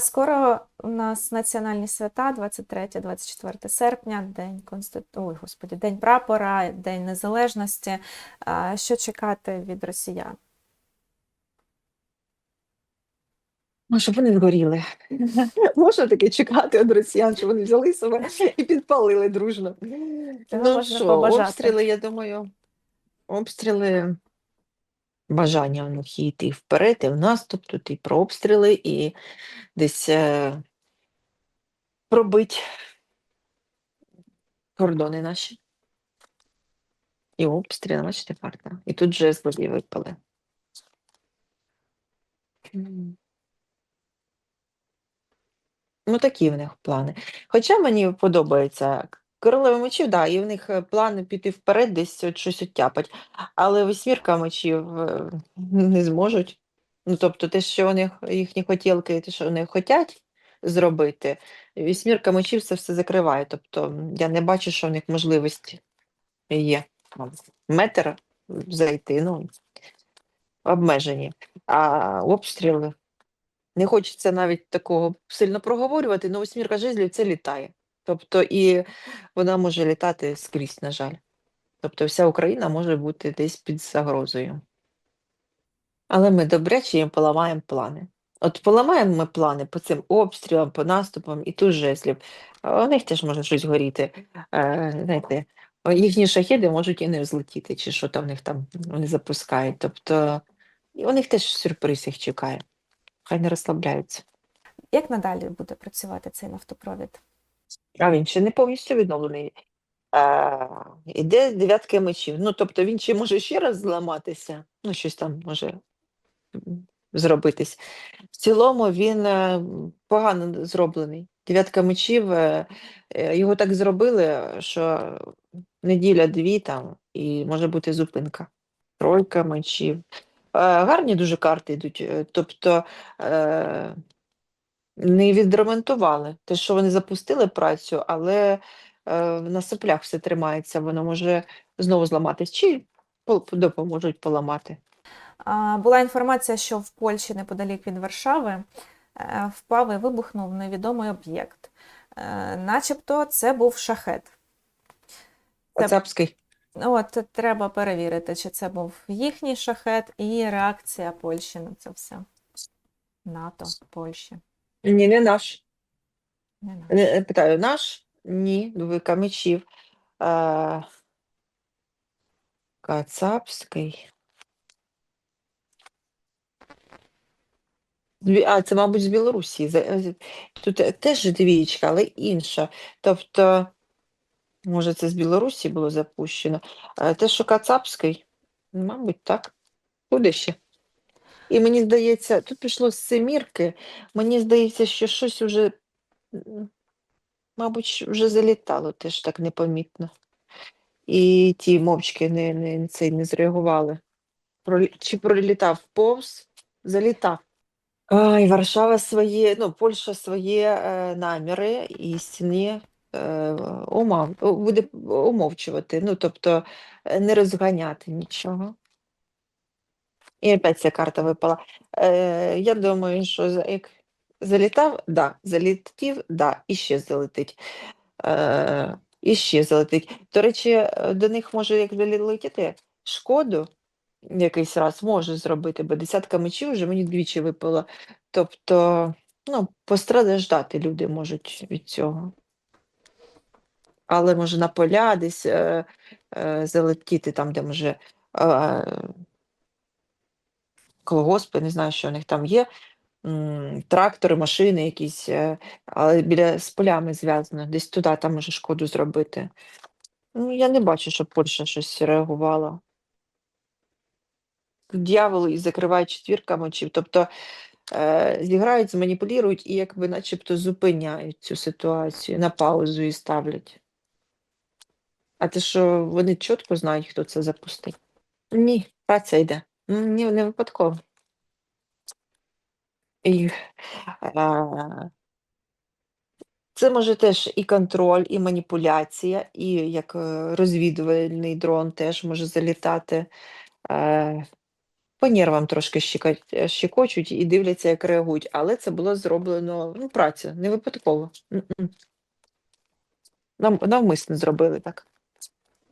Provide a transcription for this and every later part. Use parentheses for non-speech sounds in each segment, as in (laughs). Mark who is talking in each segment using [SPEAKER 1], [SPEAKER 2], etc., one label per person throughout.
[SPEAKER 1] Скоро у нас національні свята, 23-24 серпня, День Конститу... Ой, Господи, День прапора, День Незалежності. Що чекати від росіян?
[SPEAKER 2] Ну, щоб вони згоріли. (laughs) Можна таке чекати від росіян, щоб вони взяли себе і підпалили дружно. Ну що, обстріли, я думаю, обстріли, бажання у них йти вперед, і в наступ, тут і про обстріли, і десь е, пробить кордони наші. І обстріли, бачите, карта. І тут же злові випали. Ну, такі в них плани. Хоча мені подобається королева мечів, да, і в них е, плани піти вперед, десь щось оттяпать. Але восьмірка мечів е, не зможуть. Ну, тобто, те, що вони їхні хотілки, те, що вони хочуть зробити, вісьмірка мечів це все закриває. Тобто, я не бачу, що в них можливості є. Метр зайти, ну, обмежені. А обстріли не хочеться навіть такого сильно проговорювати, але восьмірка жезлів це літає. Тобто, і вона може літати скрізь, на жаль. Тобто, вся Україна може бути десь під загрозою. Але ми добряче їм поламаємо плани. От поламаємо ми плани по цим обстрілам, по наступам і тут жезлів. У них теж може щось горіти. Е, знаєте, їхні шахеди можуть і не взлетіти, чи що там в них там вони запускають. Тобто, і у них теж сюрприз їх чекає. Хай не розслабляються.
[SPEAKER 1] Як надалі буде працювати цей нафтопровід?
[SPEAKER 2] А він ще не повністю відновлений. А, іде дев'ятка мечів. Ну, тобто він ще може ще раз зламатися, ну, щось там може зробитись. В цілому він е, погано зроблений. Дев'ятка мечів, е, е, його так зробили, що неділя-дві там, і може бути зупинка. Тройка мечів. Е, Гарні дуже карти йдуть. е, Тобто е, не відремонтували. Те, що вони запустили працю, але е, на соплях все тримається, воно може знову зламатись, чи допоможуть поламати.
[SPEAKER 1] Була інформація, що в Польщі неподалік від Варшави е, впав і вибухнув невідомий об'єкт. Е, Начебто це був шахет.
[SPEAKER 2] Кацапський.
[SPEAKER 1] От треба перевірити, чи це був їхній шахет і реакція Польщі на це все. НАТО, Польщі.
[SPEAKER 2] Ні, не наш.
[SPEAKER 1] Не наш.
[SPEAKER 2] Не, е, питаю, наш? Ні, двойка мечів. Е, Кацапський. А, це, мабуть, з Білорусі. Е, Тут е, теж двієчка, але інша. Тобто, може, це з Білорусі було запущено. Те, що Кацапський, мабуть, так. Куди ще? І мені здається, тут пішло з семірки, мені здається, що щось уже, мабуть, вже залітало теж так непомітно. І ті мовчки не, не, це, не зреагували. Чи пролітав повз, залітав. Ай, Варшава своє, ну, Польща своє е, наміри і стіни е, умов, буде умовчувати, ну, тобто е, не розганяти нічого. І опять ця карта випала. Е, я думаю, що як залітав, да, залетів, да, і ще залетить. Е, і ще залетить. До речі, до них може, як залетіти, шкоду якийсь раз може зробити, бо десятка мечів вже мені двічі випало. Тобто, ну, постраждати люди можуть від цього. Але може на поля десь е, е, залетіти там, де може е, колгоспи, не знаю, що у них там є. Трактори, машини якісь, е, але біля з полями зв'язано, десь туди там може шкоду зробити. Ну, я не бачу, щоб Польща щось реагувала. Дьявол і закриває четвірка мечів. Тобто е, зіграють, зманіпулюють і якби начебто зупиняють цю ситуацію, на паузу і ставлять. А те, що вони чітко знають, хто це запустив. Ні, праця йде. Ні, не випадково. І, е, це може теж і контроль, і маніпуляція, і як е, розвідувальний дрон теж може залітати. Е, по нервам трошки е, щекочуть і дивляться, як реагують. Але це було зроблено ну, праця, не випадково. Нам, навмисно зробили так.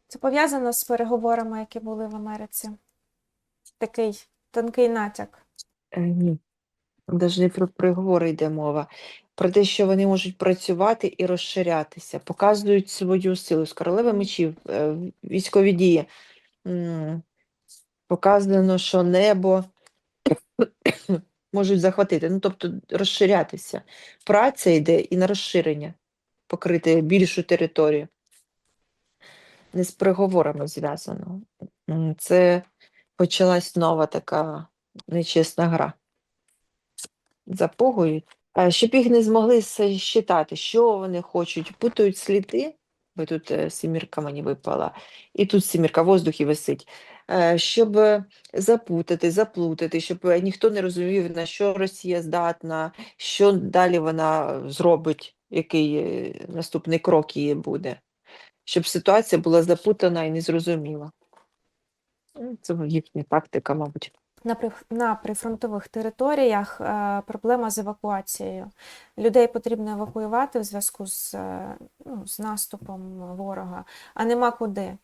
[SPEAKER 1] Це пов'язано з переговорами, які були в Америці. Такий тонкий натяк.
[SPEAKER 2] Е, Ні. Навіть не про переговори йде мова. Про те, що вони можуть працювати і розширятися, показують свою силу з королеви мечів, е, військові дії. М, Показано, що небо можуть захватити, ну тобто розширятися. Праця йде і на розширення, покрити більшу територію. Не з переговорами зв'язано. М, Це почалась нова така нечесна гра. Запугують. Щоб їх не змогли считати, що вони хочуть, путають сліди, бо тут е, сімірка мені випала, і тут сімірка в воздухі висить, Е, щоб запутати, заплутати, щоб ніхто не розумів, на що Росія здатна, що далі вона зробить, який е, наступний крок її буде, щоб ситуація була запутана і незрозуміла. Це їхня тактика, мабуть.
[SPEAKER 1] На, при- на прифронтових територіях е, проблема з евакуацією. Людей потрібно евакуювати в зв'язку з, е, ну, з наступом ворога, а нема куди.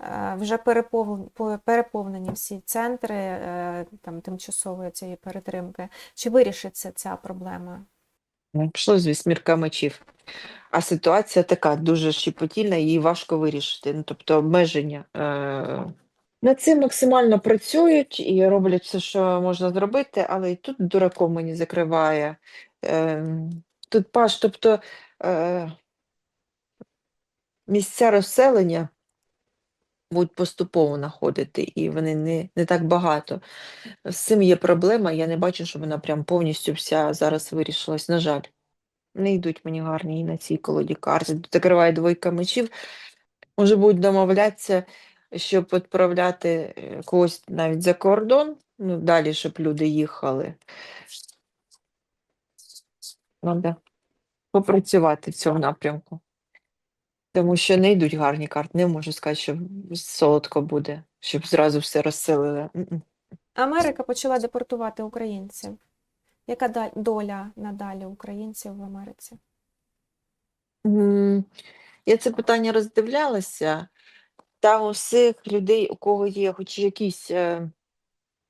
[SPEAKER 1] Е, вже переповнені всі центри там, тимчасової цієї перетримки. Чи вирішиться ця проблема?
[SPEAKER 2] Ну, Пішло з вісьмірка мечів. А ситуація така дуже щепотільна, її важко вирішити. Ну, тобто обмеження. Е... Над цим максимально працюють і роблять все, що можна зробити, але і тут дураком мені закриває. Е... Тут паш, тобто е... місця розселення будуть поступово знаходити, і вони не, не так багато. З цим є проблема, я не бачу, що вона прям повністю вся зараз вирішилась, на жаль. Не йдуть мені гарні і на цій колоді карти. Закриває двойка мечів. Може будуть домовлятися, щоб відправляти е, когось навіть за кордон, ну далі, щоб люди їхали. Треба попрацювати в цьому напрямку. Тому що не йдуть гарні карти. Не можу сказати, що солодко буде, щоб зразу все розселили.
[SPEAKER 1] Америка почала депортувати українців. Яка доля надалі українців в Америці?
[SPEAKER 2] Я це питання роздивлялася. Там у всіх людей, у кого є хоч якісь е,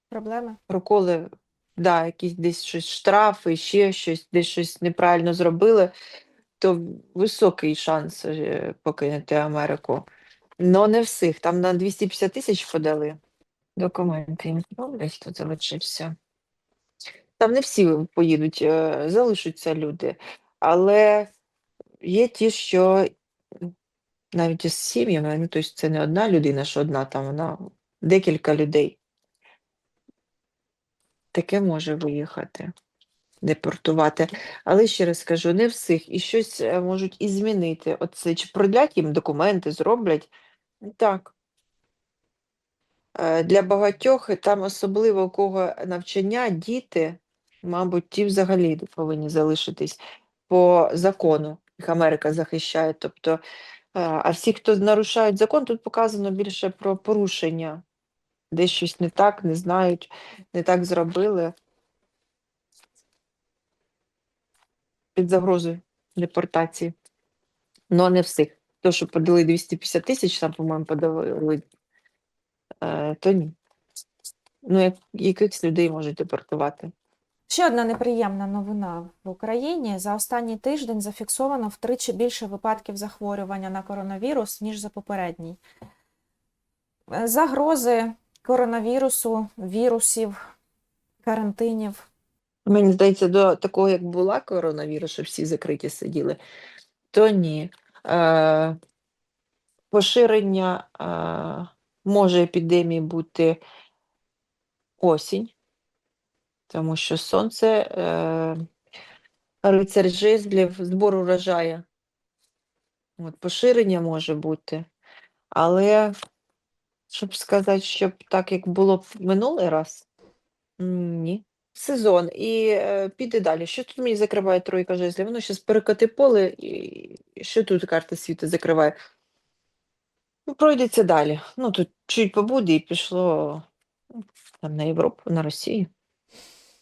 [SPEAKER 1] Проблеми?
[SPEAKER 2] проколи, да, якісь десь щось штрафи, ще щось, десь щось неправильно зробили, то високий шанс е, покинути Америку. Но не всіх. Там на 250 тисяч подали документи. їм зроблять, хто залишився. Там не всі поїдуть, е, залишаться люди. Але є ті, що навіть із сім'ями, ну, тобто це не одна людина, що одна там, вона декілька людей. Таке може виїхати, депортувати. Але ще раз скажу, не всіх. І щось е, можуть і змінити. Оце, чи продлять їм документи, зроблять. Так. Е, Для багатьох, там особливо у кого навчання, діти, мабуть, ті взагалі повинні залишитись по закону. Їх Америка захищає. Тобто, а всі, хто нарушають закон, тут показано більше про порушення. Десь щось не так, не знають, не так зробили. Під загрозою депортації. Ну, не всіх. То, що подали 250 тисяч, там, по-моєму, подали, е, то ні. Ну, як, якихось людей можуть депортувати.
[SPEAKER 1] Ще одна неприємна новина в Україні. За останній тиждень зафіксовано втричі більше випадків захворювання на коронавірус, ніж за попередній. Е, Загрози коронавірусу, вірусів, карантинів.
[SPEAKER 2] Мені здається, до такого, як була коронавірус, що всі закриті сиділи, то ні. Е, поширення е, може епідемії бути осінь, тому що сонце, е, рицар жезлів, збор урожаю. От, поширення може бути. Але, щоб сказати, щоб так, як було в минулий раз, ні. Сезон і е, піде далі. Що тут мені закриває тройка жезлів? Воно зараз перекати поле, і що тут карта світу закриває? Ну, пройдеться далі. Ну, тут чуть побуде і пішло Там на Європу, на Росію.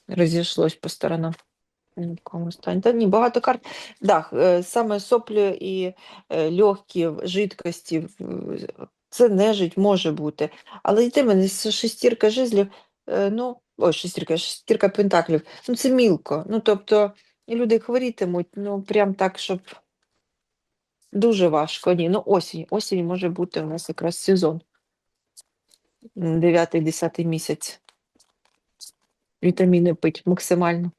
[SPEAKER 2] Розійшлось по сторонам. Стані. Та ні, багато карт. Да, е, саме соплі і е, легкі жидкості, це нежить може бути. Але йде мене шестірка жезлів, е, ну, ой, шестірка, шестірка пентаклів. Ну, це мілко. Ну, тобто, люди хворітимуть, ну, прям так, щоб дуже важко. Ні, ну осінь. Осінь може бути у нас якраз сезон. 9-10 місяць. Вітаміни пить максимально.